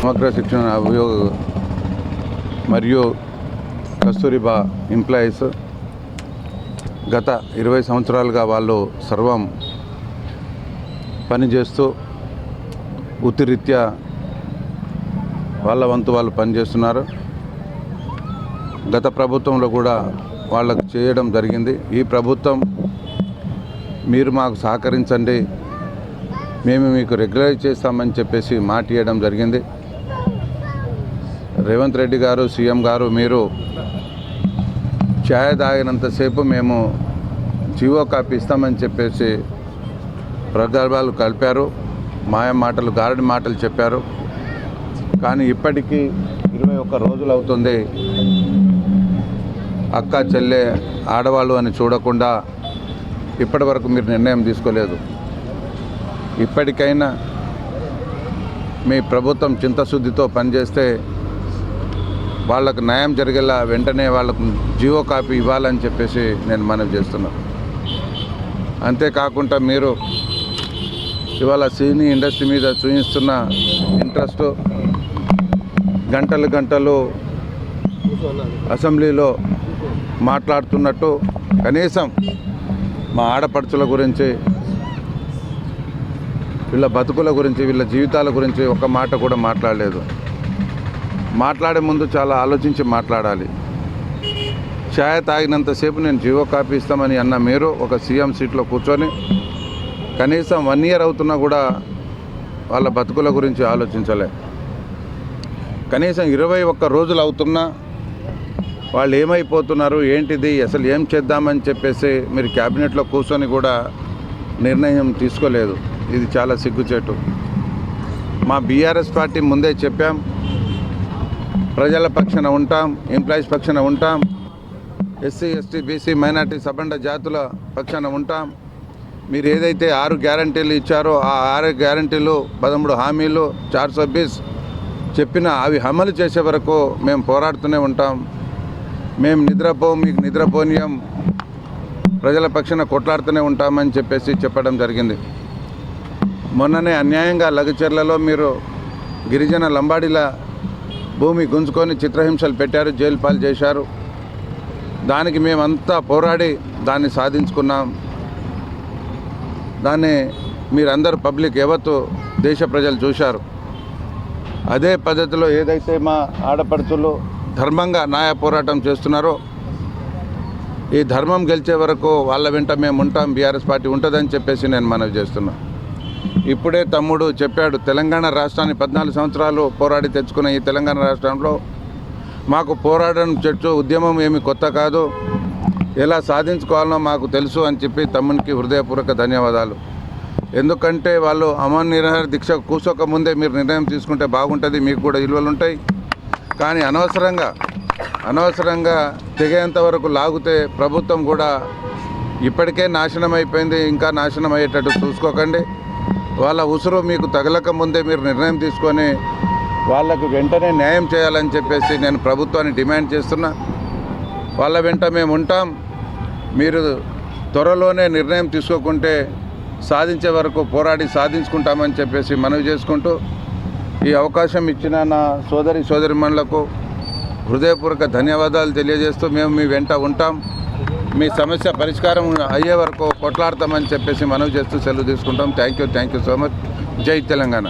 సమగ్ర శిక్షణ అభియోగ మరియు కస్తూరిబా ఎంప్లాయీస్ గత ఇరవై సంవత్సరాలుగా వాళ్ళు సర్వం పనిచేస్తూ వృత్తిరీత్యా వాళ్ళ వంతు వాళ్ళు పనిచేస్తున్నారు. గత ప్రభుత్వంలో కూడా వాళ్ళకు చేయడం జరిగింది. ఈ ప్రభుత్వం మీరు మాకు సహకరించండి. మేము మీకు రెగ్యులైజ్ చేస్తామని చెప్పేసి మాట ఇవ్వడం జరిగింది. రేవంత్ రెడ్డి గారు సీఎం గారు మీరు ఛాయ్ తాగినంతసేపు మేము జీవో కాపీ ఇస్తామని చెప్పేసి ప్రగల్భాలు కలిపారు. మాయ మాటలు గారడి మాటలు చెప్పారు. కానీ ఇప్పటికీ ఇరవై ఒక్క రోజులు అవుతుంది. అక్క చెల్లె ఆడవాళ్ళు అని చూడకుండా ఇప్పటి వరకు మీరు నిర్ణయం తీసుకోలేదు. ఇప్పటికైనా మీ ప్రభుత్వం చింతశుద్ధితో పనిచేస్తే వాళ్ళకు న్యాయం జరిగేలా వెంటనే వాళ్ళకు జియో కాపీ ఇవ్వాలని చెప్పేసి నేను మనవి చేస్తున్నాను అంతేకాకుండా మీరు ఇవాళ సినీ ఇండస్ట్రీ మీద చూపిస్తున్న ఇంట్రెస్ట్ గంటలు గంటలు అసెంబ్లీలో మాట్లాడుతున్నట్టు కనీసం మా ఆడపడుచుల గురించి వీళ్ళ బతుకుల గురించి వీళ్ళ జీవితాల గురించి ఒక మాట కూడా మాట్లాడలేదు. మాట్లాడే ముందు చాలా ఆలోచించి మాట్లాడాలి. ఛాయ్ తాగినంతసేపు నేను జీవో కాపీ ఇస్తామని అన్న మీరు ఒక సీఎం సీట్లో కూర్చొని కనీసం వన్ ఇయర్ అవుతున్నా కూడా వాళ్ళ బతుకుల గురించి ఆలోచించలే. కనీసం ఇరవై ఒక్క రోజులు అవుతున్నా వాళ్ళు ఏమైపోతున్నారు ఏంటిది అసలు ఏం చేద్దామని చెప్పేసి మీరు క్యాబినెట్లో కూర్చొని కూడా నిర్ణయం తీసుకోలేదు. ఇది చాలా సిగ్గుచేటు. మా బీఆర్ఎస్ పార్టీ ముందే చెప్పాం ప్రజల పక్షాన ఉంటాం ఎంప్లాయీస్ పక్షాన ఉంటాం ఎస్సీ ఎస్టీ బీసీ మైనార్టీ సబండ జాతుల పక్షాన ఉంటాం. మీరు ఏదైతే ఆరు గ్యారంటీలు ఇచ్చారో ఆ ఆరు గ్యారంటీలు పదమూడు హామీలు చార్ సబ్బీస్ చెప్పిన అవి అమలు చేసే వరకు మేము పోరాడుతూనే ఉంటాం. మేము నిద్రపో మీకు నిద్రపోనీయం. ప్రజల పక్షాన కొట్లాడుతూనే ఉంటామని చెప్పేసి చెప్పడం జరిగింది. మొన్ననే అన్యాయంగా లగచర్లలో మీరు గిరిజన లంబాడీల భూమి గుంజుకొని చిత్రహింసలు పెట్టారు జైలు పాలు చేశారు. దానికి మేమంతా పోరాడి దాన్ని సాధించుకున్నాం. దాన్ని మీరందరూ పబ్లిక్ యావత్తు దేశ ప్రజలు చూశారు. అదే పద్ధతిలో ఏదైతే మా ఆడపడుచులు ధర్మంగా న్యాయ పోరాటం చేస్తున్నారో ఈ ధర్మం గెలిచే వరకు వాళ్ళ వెంట మేము ఉంటాం బీఆర్ఎస్ పార్టీ ఉంటుందని చెప్పేసి నేను మనవి చేస్తున్నాను ఇప్పుడే తమ్ముడు చెప్పాడు తెలంగాణ రాష్ట్రాన్ని పద్నాలుగు సంవత్సరాలు పోరాడి తెచ్చుకున్న ఈ తెలంగాణ రాష్ట్రంలో మాకు పోరాటం చెట్టు ఉద్యమం ఏమి కొత్త కాదు. ఎలా సాధించుకోవాలనో మాకు తెలుసు అని చెప్పి తమ్మునికి హృదయపూర్వక ధన్యవాదాలు. ఎందుకంటే వాళ్ళు అమన్ నిరహార దీక్ష కూర్చోక ముందే మీరు నిర్ణయం తీసుకుంటే బాగుంటుంది మీకు కూడా విలువలు ఉంటాయి. కానీ అనవసరంగా అనవసరంగా తెగేంత వరకు లాగితే ప్రభుత్వం కూడా ఇప్పటికే నాశనం అయిపోయింది ఇంకా నాశనం అయ్యేటట్టు చూసుకోకండి. వాళ్ళ ఉసురు మీకు తగలక ముందే మీరు నిర్ణయం తీసుకొని వాళ్ళకు వెంటనే న్యాయం చేయాలని చెప్పేసి నేను ప్రభుత్వాన్ని డిమాండ్ చేస్తున్నా. వాళ్ళ వెంట మేము ఉంటాం. మీరు త్వరలోనే నిర్ణయం తీసుకోకుంటే సాధించే వరకు పోరాడి సాధించుకుంటామని చెప్పేసి మనవి చేసుకుంటూ ఈ అవకాశం ఇచ్చిన నా సోదరి సోదరిమణులకు హృదయపూర్వక ధన్యవాదాలు తెలియజేస్తూ మేము మీ వెంట ఉంటాం. మీ సమస్య పరిష్కారం అయ్యే వరకు కొట్లాడతామని చెప్పేసి మనవి చేస్తూ సెలవు తీసుకుంటాం. Thank you thank you so much జై తెలంగాణ.